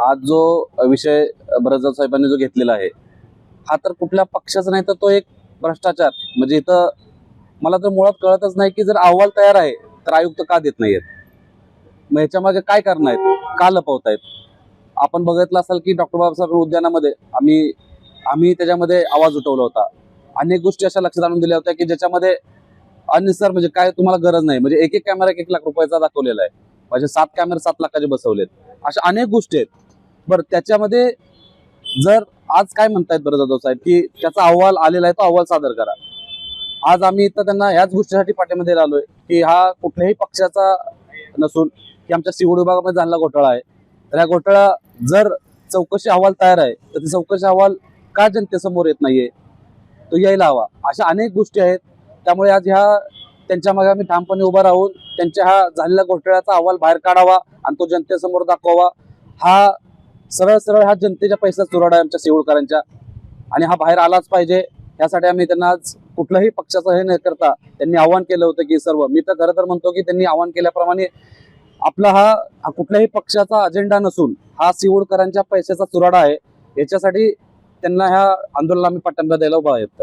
आज जो विषय बरजाद साहेबांनी जो घेतलेला आहे हा तर कुठल्या पक्षाचा नाही तर तो एक भ्रष्टाचार. म्हणजे इथं मला तर मुळात कळतच नाही की जर अहवाल तयार आहे तर आयुक्त का देत नाहीयेत? मग ह्याच्या मागे काय कारण आहेत? का लपवतायत आपण बघितलं असाल की डॉक्टर बाबासाहेब उद्यानामध्ये आम्ही आम्ही त्याच्यामध्ये आवाज उठवला होता. अनेक गोष्टी अशा लक्षात आणून दिल्या होत्या की ज्याच्यामध्ये अनिसर म्हणजे काय तुम्हाला गरज नाही. म्हणजे एक एक कॅमेरा एक एक लाख रुपयाचा दाखवलेला आहे. म्हणजे सात कॅमेरे सात लाखाचे बसवलेत. अशा अनेक गोष्टी आहेत. बरं त्याच्यामध्ये जर आज काय म्हणतायत बरं जाधव साहेब की त्याचा अहवाल आलेला आहे तो अहवाल सादर करा. आज आम्ही इथं त्यांना ह्याच गोष्टीसाठी पाठीमध्ये आलोय की हा कुठल्याही पक्षाचा नसून की आमच्या शिवड विभागामध्ये झालेला घोटाळा आहे. तर या घोटाळा जर चौकशी अहवाल तयार आहे तर ते चौकशी अहवाल का जनतेसमोर येत नाहीये? तो यायला हवा. अशा अनेक गोष्टी आहेत. त्यामुळे आज ह्या त्यांच्या मागे आम्ही ठामपणे उभा राहून त्यांच्या हा झालेल्या घोटाळ्याचा अहवाल बाहेर काढावा आणि तो जनतेसमोर दाखवावा. हा सरळ सरळ हा जनतेच्या पैसा चुराडा आहे आमच्या सेवळकरांच्या आणि हा बाहेर आलाच पाहिजे. यासाठी आम्ही त्यांना आज कुठल्याही पक्षाचं हे न करता त्यांनी आव्हान केलं होतं की सर्व मी तर खरं तर म्हणतो की त्यांनी आव्हान केल्याप्रमाणे आपला हा हा कुठल्याही पक्षाचा अजेंडा नसून हा सिवडकरांच्या पैशाचा चुराडा आहे. याच्यासाठी त्यांना ह्या आंदोलनाला आम्ही पाठिंबा द्यायला उभा आहेत